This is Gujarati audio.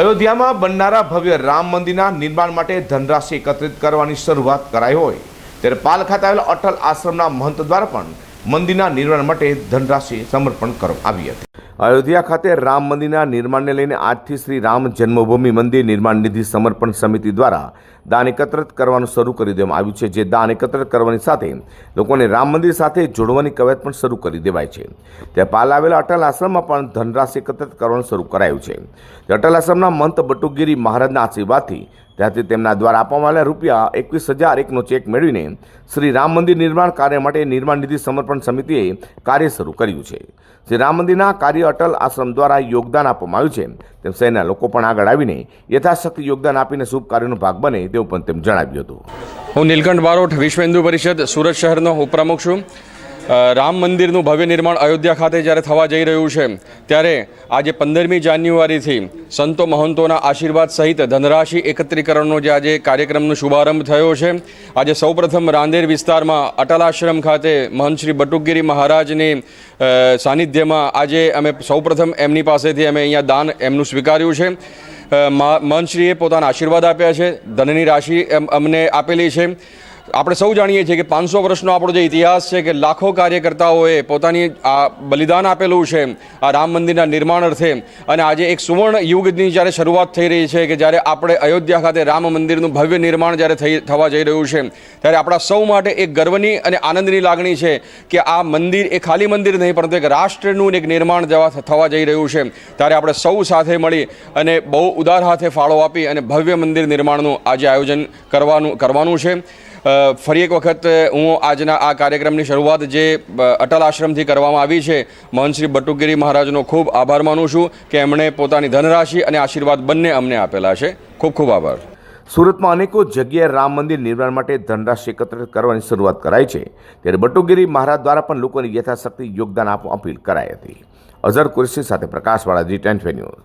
અયોધ્યામાં બનનારા ભવ્ય રામ મંદિરના નિર્માણ માટે ધનરાશિ એકત્રિત કરવાની શરૂઆત કરાઈ હોય, ત્યારે પાલ ખાતે આવેલા અટલ આશ્રમના મહંત દ્વારા પણ મંદિરના નિર્માણ માટે ધનરાશિ સમર્પણ કરવામાં આવી હતી. અયોધ્યા ખાતે રામ મંદિરના નિર્માણને લઈને આજથી શ્રી રામ જન્મભૂમિ મંદિર નિર્માણ નિધિ સમર્પણ સમિતિ દ્વારા દાન એકત્રિત કરવાનું શરૂ કરી દેવામાં આવ્યું છે. જે દાન એકત્રિત કરવાની સાથે લોકોને રામ મંદિર સાથે જોડવાની કવાયત પણ શરૂ કરી દેવાય છે. ત્યાં પાલ આવેલા અટલ આશ્રમમાં પણ ધનરાશિ એકત્રિત કરવાનું શરૂ કરાયું છે. અટલ આશ્રમના મંત બટુગીરી મહારાજના આશીર્વાદથી ત્યાંથી તેમના દ્વારા આપવામાં આવેલા રૂપિયા એકવીસ હજાર એકનો ચેક મેળવીને શ્રી રામ મંદિર નિર્માણ કાર્ય માટે નિર્માણ નિધિ સમર્પણ સમિતિએ કાર્ય શરૂ કર્યું છે. શ્રી રામ મંદિરના કાર્ય અટલ આશ્રમ દ્વારા યોગદાન આપવામાં આવ્યું છે. તેમ શહેરના લોકો પણ આગળ આવીને યથાશક્તિ યોગદાન આપીને શુભ કાર્યનો ભાગ બને તેવું પણ તેમ જણાવ્યું હતું. હું નીલકંઠ બારોટ, વિશ્વ હિન્દુ પરિષદ, સુરત શહેરનો ઉપપ્રમુખ છું. રામ મંદિરનું ભવ્ય નિર્માણ અયોધ્યા ખાતે જ્યારે થવા જઈ રહ્યું છે, ત્યારે આજે પંદરમી જાન્યુઆરીથી સંતો મહંતોના આશીર્વાદ સહિત ધનરાશિ એકત્રીકરણનો જે આજે કાર્યક્રમનો શુભારંભ થયો છે, આજે સૌપ્રથમ રાંદેર વિસ્તારમાં અટલ આશ્રમ ખાતે મહંત શ્રી બટુકગીરી મહારાજની સાનિધ્યમાં આજે અમે સૌપ્રથમ એમની પાસેથી અમે અહીંયા દાન એમનું સ્વીકાર્યું છે. મહંતશ્રીએ પોતાના આશીર્વાદ આપ્યા છે, ધનની રાશિ અમને આપેલી છે. આપણે સૌ જાણીએ છીએ કે પાંચસો વર્ષનો આપણો જે ઇતિહાસ છે કે લાખો કાર્યકર્તાઓએ પોતાની આ બલિદાન આપેલું છે, આ રામ મંદિરના નિર્માણ અર્થે. અને આજે એક સુવર્ણ યુગની જ્યારે શરૂઆત થઈ રહી છે કે જ્યારે આપણે અયોધ્યા ખાતે રામ મંદિરનું ભવ્ય નિર્માણ જ્યારે થઈ, થવા જઈ રહ્યું છે, ત્યારે આપણા સૌ માટે એક ગર્વની અને આનંદની લાગણી છે કે આ મંદિર એ ખાલી મંદિર નહીં, પરંતુ એક રાષ્ટ્રનું એક નિર્માણ જવા થવા જઈ રહ્યું છે. ત્યારે આપણે સૌ સાથે મળી અને બહુ ઉદાર હાથે ફાળો આપી અને ભવ્ય મંદિર નિર્માણનું આજે આયોજન કરવાનું કરવાનું છે. ફરી એક વખત હું આજના આ કાર્યક્રમની શરૂઆત જે અટલ આશ્રમથી કરવામાં આવી છે, મહંત શ્રી બટુકગીરી મહારાજનો ખૂબ આભાર માનું છું કે એમણે પોતાની ધનરાશિ અને આશીર્વાદ બંને અમને આપેલા છે. ખૂબ ખૂબ આભાર. સુરતમાં અનેકો જગ્યાએ રામ મંદિર નિર્માણ માટે ધનરાશિ એકત્રિત કરવાની શરૂઆત કરાઈ છે. ત્યારે બટુગીરી મહારાજ દ્વારા પણ લોકોની યથાશક્તિ યોગદાન આપવા અપીલ કરાઈ હતી. અઝર કુરશી સાથે પ્રકાશવાળા જી ટેન્ટ ન્યૂઝ.